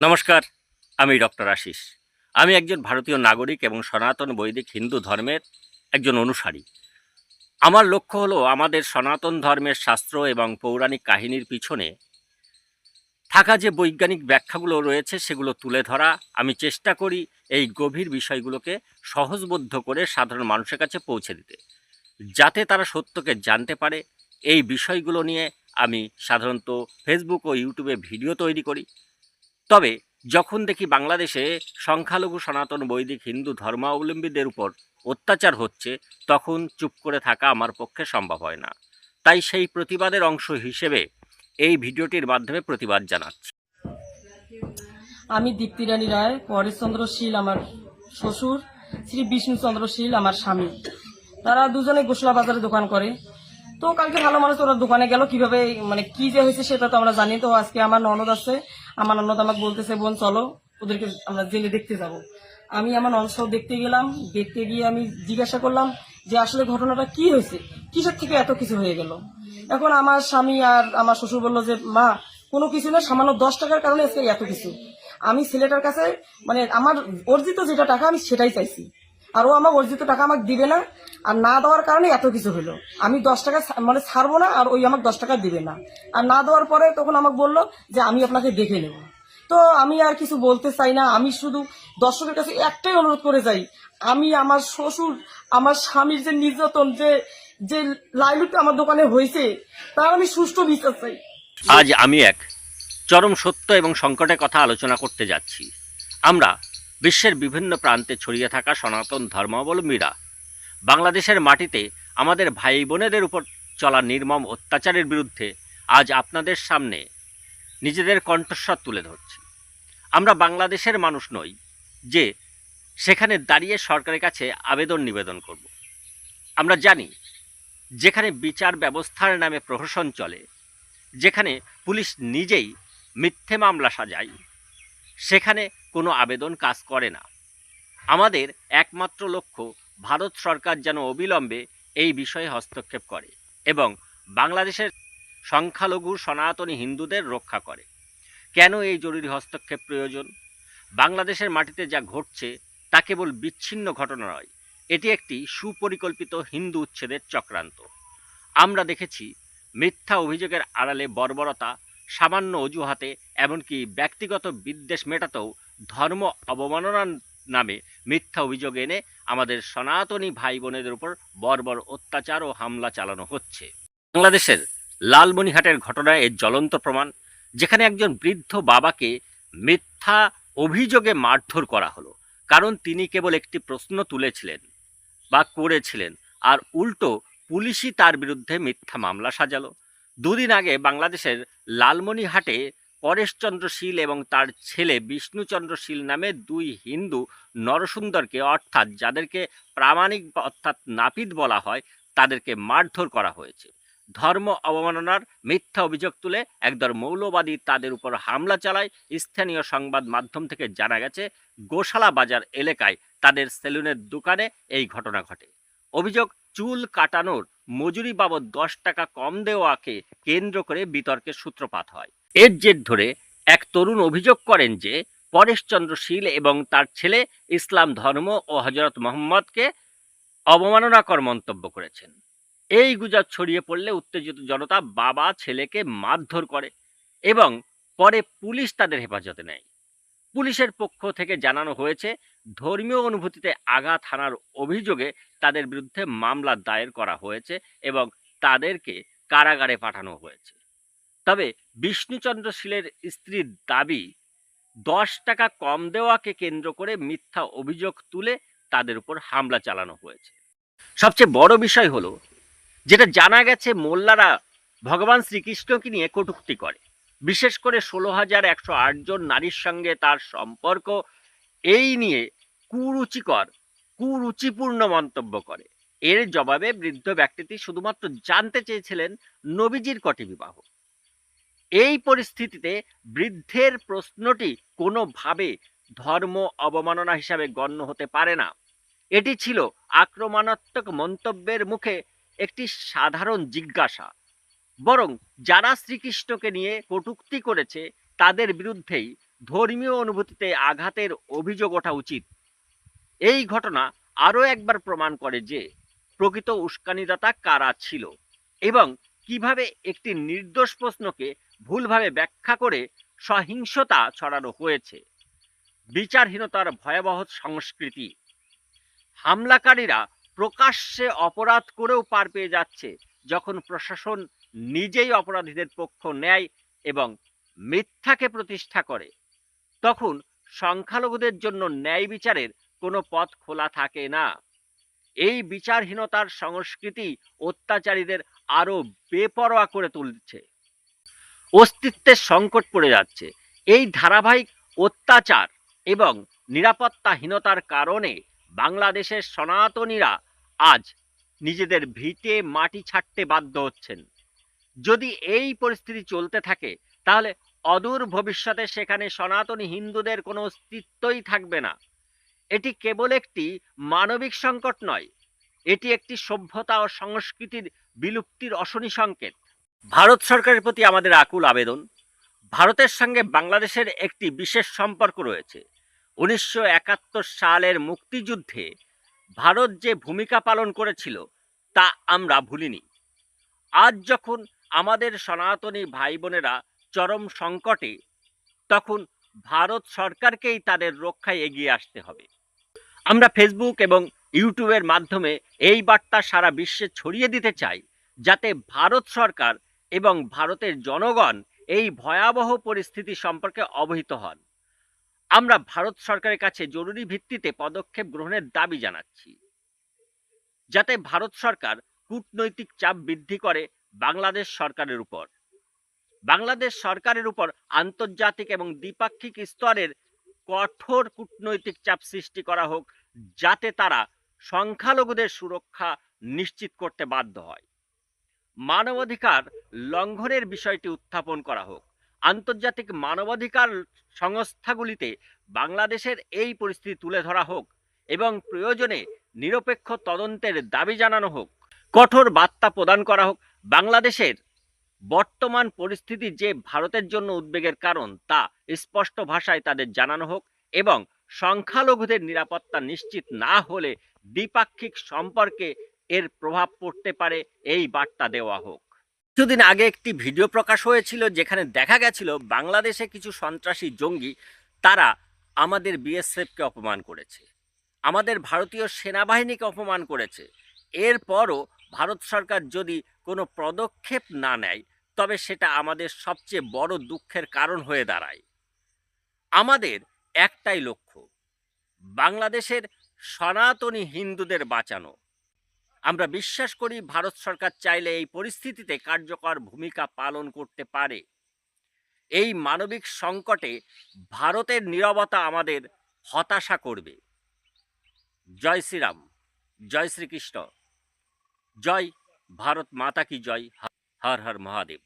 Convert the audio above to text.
নমস্কার, আমি ডক্টর আশিস। আমি একজন ভারতীয় নাগরিক এবং সনাতন বৈদিক হিন্দু ধর্মের একজন অনুসারী। আমার লক্ষ্য হলো আমাদের সনাতন ধর্মের শাস্ত্র এবং পৌরাণিক কাহিনীর পিছনে থাকা যে বৈজ্ঞানিক ব্যাখ্যাগুলো রয়েছে সেগুলো তুলে ধরা। আমি চেষ্টা করি এই গভীর বিষয়গুলোকে সহজবোধ্য করে সাধারণ মানুষের কাছে পৌঁছে দিতে, যাতে তারা সত্যকে জানতে পারে। এই বিষয়গুলো নিয়ে আমি সাধারণত ফেসবুক ও ইউটিউবে ভিডিও তৈরি করি। তবে যখন দেখি বাংলাদেশে সংখ্যালঘু সনাতন বৈদিক হিন্দু ধর্মাবলম্বীদের উপর অত্যাচার হচ্ছে, তখন চুপ করে থাকা আমার পক্ষে সম্ভব হয় না। তাই সেই প্রতিবাদের অংশ হিসেবে এই ভিডিওটির মাধ্যমে প্রতিবাদ জানাচ্ছি। আমি দীপ্তি রানী রায়, পরেশচন্দ্র শীল আমার শ্বশুর, শ্রী বিষ্ণুচন্দ্র শীল আমার স্বামী। তারা দুজনে গোসলা বাজারে দোকান করে। তো কালকে ভালো মানুষ ওরা দোকানে গেল, কীভাবে মানে কি যে হয়েছে সেটা তো আমরা জানি। তো আজকে আমার ননদ আছে। আমার ননদ আমাকে বলতেছে, বোন, চলো, ওদেরকে আমরা জেলে দেখতে যাব। আমি আমার সহ দেখতে গেলাম, দেখতে গিয়ে আমি জিজ্ঞাসা করলাম যে, আসলে ঘটনাটা কি হয়েছে? কিসের থেকে এত কিছু হয়ে গেল? এখন আমার স্বামী আর আমার শ্বশুর বলল যে, মা, কোনো কিছু না, সামান্য দশ টাকার কারণে আজকে এত কিছু। আমি ছেলেটার কাছে মানে আমার অর্জিত যেটা টাকা, আমি সেটাই চাইছি। আর ও আমার অর্জিত টাকা আমাকে দিবে না। আর না দেওয়ার কারণে এত কিছু হলো। আমি দশ টাকা মানে ছাড়বো না, আর ওই আমাকে দশ টাকা দিবে না। আর না দেওয়ার পরে তখন আমাকে বলল যে, আমি আপনাকে দেখে নেব। তো আমি আর কিছু বলতে চাই না। আমি শুধু দর্শকের কাছে একটাই অনুরোধ করে যাই। আমি আমার শ্বশুর, আমার স্বামীর যে নির্যাতন, যে যে লাইলুট আমার দোকানে হয়েছে, তার আমি সুষ্ঠু বিচার চাই। আজ আমি এক চরম সত্য এবং সংকটের কথা আলোচনা করতে যাচ্ছি। আমরা বিশ্বের বিভিন্ন প্রান্তে ছড়িয়ে থাকা সনাতন ধর্মাবলম্বীরা। বাংলাদেশের মাটিতে আমাদের ভাই বোনেদের উপর চলা নির্মম অত্যাচারের বিরুদ্ধে আজ আপনাদের সামনে নিজেদের কণ্ঠস্বর তুলে ধরছি। আমরা বাংলাদেশের মানুষ নই যে সেখানে দাঁড়িয়ে সরকারের কাছে আবেদন নিবেদন করব। আমরা জানি যেখানে বিচার ব্যবস্থার নামে প্রহসন চলে, যেখানে পুলিশ নিজেই মিথ্যে মামলা সাজায়, সেখানে কোনো আবেদন কাজ করে না। আমাদের একমাত্র লক্ষ্য ভারত সরকার যেন অবিলম্বে এই বিষয়ে হস্তক্ষেপ করে এবং বাংলাদেশের সংখ্যালঘু সনাতনী হিন্দুদের রক্ষা করে। কেন এই জরুরি হস্তক্ষেপ প্রয়োজন? বাংলাদেশের মাটিতে যা ঘটছে তা কেবল বিচ্ছিন্ন ঘটনা নয়, এটি একটি সুপরিকল্পিত হিন্দু উচ্ছেদের চক্রান্ত। আমরা দেখেছি মিথ্যা অভিযোগের আড়ালে বর্বরতা, সামান্য অজুহাতে, এমনকি ব্যক্তিগত বিদ্বেষ মেটাতেও ধর্ম অবমাননার নামে মিথ্যা অভিযোগ এনে আমাদের সনাতনী ভাই বোনেদের উপর বর্বর অত্যাচার ও হামলা চালানো হচ্ছে। বাংলাদেশের লালমনিহাটের ঘটনায় এর জ্বলন্ত প্রমাণ, যেখানে একজন বৃদ্ধ বাবাকে মিথ্যা অভিযোগে মারধর করা হলো, কারণ তিনি কেবল একটি প্রশ্ন তুলেছিলেন বা করেছিলেন, আর উল্টো পুলিশই তার বিরুদ্ধে মিথ্যা মামলা সাজালো। দুদিন আগে বাংলাদেশের লালমনিহাটে পরেশচন্দ্র শীল এবং তার ছেলে বিষ্ণুচন্দ্র শীল নামে দুই হিন্দু নরসুন্দরকে অর্থাৎ যাদেরকে প্রামাণিক অর্থাৎ নাপিত বলা হয়, তাদেরকে মারধর করা হয়েছে। ধর্ম অবমাননার মিথ্যা অভিযোগ তুলে একদল মৌলবাদী তাদের উপর হামলা চালায়। স্থানীয় সংবাদ মাধ্যম থেকে জানা গেছে, গোশালা বাজার এলাকায় তাদের সেলুনের দোকানে এই ঘটনা ঘটে। অভিযোগ, চুল কাটানোর মজুরি বাবদ দশ টাকা কম দেওয়াকে কেন্দ্র করে বিতর্কের সূত্রপাত হয়। এর জের ধরে এক তরুণ অভিযোগ করেন যে, পরেশচন্দ্র শীল এবং তার ছেলে ইসলাম ধর্ম ও হজরত মোহাম্মদকে অবমাননাকর মন্তব্য করেছেন। এই গুজব ছড়িয়ে পড়লে উত্তেজিত জনতা বাবা ছেলেকে মারধর করে এবং পরে পুলিশ তাদের হেফাজতে নেয়। পুলিশের পক্ষ থেকে জানানো হয়েছে, ধর্মীয় অনুভূতিতে আঘাত হানার অভিযোগে তাদের বিরুদ্ধে মামলা দায়ের করা হয়েছে এবং তাদেরকে কারাগারে পাঠানো হয়েছে। তবে বিষ্ণুচন্দ্র শীলের স্ত্রীর দাবি, দশ টাকা কম দেওয়াকে কেন্দ্র করে মিথ্যা অভিযোগ তুলে তাদের উপর হামলা চালানো হয়েছে। সবচেয়ে বড় বিষয় হলো, যেটা জানা গেছে মোল্লারা ভগবান শ্রীকৃষ্ণকে নিয়ে কটূক্তি করে। বিশেষ করে ষোলো হাজার একশো জন নারীর সঙ্গে তার সম্পর্ক, এই নিয়ে কুরুচিকর, কুরুচিপূর্ণ মন্তব্য করে। এর জবাবে বৃদ্ধ ব্যক্তিটি শুধুমাত্র জানতে চেয়েছিলেন নবীজির কটি বিবাহ। এই পরিস্থিতিতে বৃদ্ধের প্রশ্নটি কোনোভাবে ধর্ম অবমাননা হিসাবে গণ্য হতে পারে না। এটি ছিল আক্রমণাত্মক মন্তব্যের মুখে একটি সাধারণ জিজ্ঞাসা। বরং যারা শ্রীকৃষ্ণকে নিয়ে কটুক্তি করেছে, তাদের বিরুদ্ধেই ধর্মীয় অনুভূতিতে আঘাতের অভিযোগ ওঠা উচিত। এই ঘটনা আরও একবার প্রমাণ করে যে প্রকৃত উস্কানিদাতা কারা ছিল এবং কীভাবে একটি নির্দোষ প্রশ্নকে ভুলভাবে ব্যাখ্যা করে সহিংসতা ছড়ানো হয়েছে। বিচারহীনতার ভয়াবহ সংস্কৃতি। হামলাকারীরা প্রকাশ্যে অপরাধ করেও পার পেয়ে যাচ্ছে যখন প্রশাসন নিজেই অপরাধীদের পক্ষ নেয় এবং মিথ্যাকে প্রতিষ্ঠা করে। তখন সংখ্যালঘুদের জন্য ন্যায় বিচারের কোনো পথ খোলা থাকে না। এই বিচারহীনতার সংস্কৃতি অত্যাচারীদের আরও বেপরোয়া করে তুলছে। অস্তিত্বের সংকট পড়ে যাচ্ছে। এই ধারাবাহিক অত্যাচার এবং নিরাপত্তাহীনতার কারণে বাংলাদেশের সনাতনীরা আজ নিজেদের ভিটে মাটি ছাড়তে বাধ্য হচ্ছেন। যদি এই পরিস্থিতি চলতে থাকে, তাহলে অদূর ভবিষ্যতে সেখানে সনাতনী হিন্দুদের কোনো অস্তিত্বই থাকবে না। এটি কেবল একটি মানবিক সংকট নয়, এটি একটি সভ্যতা ও সংস্কৃতির বিলুপ্তির অশনি সংকেত। ভারত সরকারের প্রতি আমাদের আকুল আবেদন, ভারতের সঙ্গে বাংলাদেশের একটি বিশেষ সম্পর্ক রয়েছে। উনিশশো একাত্তর সালের মুক্তিযুদ্ধে ভারত যে ভূমিকা পালন করেছিল, তা আমরা ভুলিনি। আজ যখন আমাদের সনাতনী ভাই বোনেরা চরম সংকটে, তখন ভারত সরকারকেই তাদের রক্ষায় এগিয়ে আসতে হবে। আমরা ফেসবুক এবং ইউটিউবের মাধ্যমে এই বার্তা সারা বিশ্বে ছড়িয়ে দিতে চাই, যাতে ভারত সরকার এবং ভারতের জনগণ এই ভয়াবহ পরিস্থিতি সম্পর্কে অবহিত হন। আমরা ভারত সরকারের কাছে জরুরি ভিত্তিতে পদক্ষেপ গ্রহণের দাবি জানাচ্ছি, যাতে ভারত সরকার কূটনৈতিক চাপ বৃদ্ধি করে বাংলাদেশ সরকারের উপর। বাংলাদেশ সরকারের উপর আন্তর্জাতিক এবং দ্বিপাক্ষিক স্তরের কঠোর কূটনৈতিক চাপ সৃষ্টি করা হোক, যাতে তারা সংখ্যালঘুদের সুরক্ষা নিশ্চিত করতে বাধ্য হয়। মানবাধিকার লঙ্ঘনের বিষয়টি উত্থাপন করা হোক। আন্তর্জাতিক মানবাধিকার সংস্থাগুলিতে বাংলাদেশের এই পরিস্থিতি তুলে ধরা হোক এবং প্রয়োজনে নিরপেক্ষ তদন্তের দাবি জানানো হোক, কঠোর বার্তা প্রদান করা হোক বাংলাদেশের বর্তমান পরিস্থিতি যে ভারতের জন্য উদ্বেগের কারণ, তা স্পষ্ট ভাষায় তাদের জানানো হোক এবং সংখ্যালঘুদের নিরাপত্তা নিশ্চিত না হলে দ্বিপাক্ষিক সম্পর্কে এর প্রভাব পড়তে পারে, এই বার্তা দেওয়া হোক। কিছুদিন আগে একটি ভিডিও প্রকাশ হয়েছিল যেখানে দেখা গেছিল বাংলাদেশে কিছু সন্ত্রাসী জঙ্গি, তারা আমাদের বিএসএফকে অপমান করেছে, আমাদের ভারতীয় সেনাবাহিনীকে অপমান করেছে। এরপরও ভারত সরকার যদি কোনো পদক্ষেপ না নেয়, তবে সেটা আমাদের সবচেয়ে বড় দুঃখের কারণ হয়ে দাঁড়ায়। আমাদের একটাই লক্ষ্য, বাংলাদেশের সনাতনী হিন্দুদের বাঁচানো। আমরা বিশ্বাস করি ভারত সরকার চাইলে এই পরিস্থিতিতে কার্যকর ভূমিকা পালন করতে পারে। এই মানবিক সংকটে ভারতের নীরবতা আমাদের হতাশা করবে। জয় শ্রীরাম, জয় শ্রীকৃষ্ণ, জয় ভারত মাতা কি জয় হর হর মহাদেব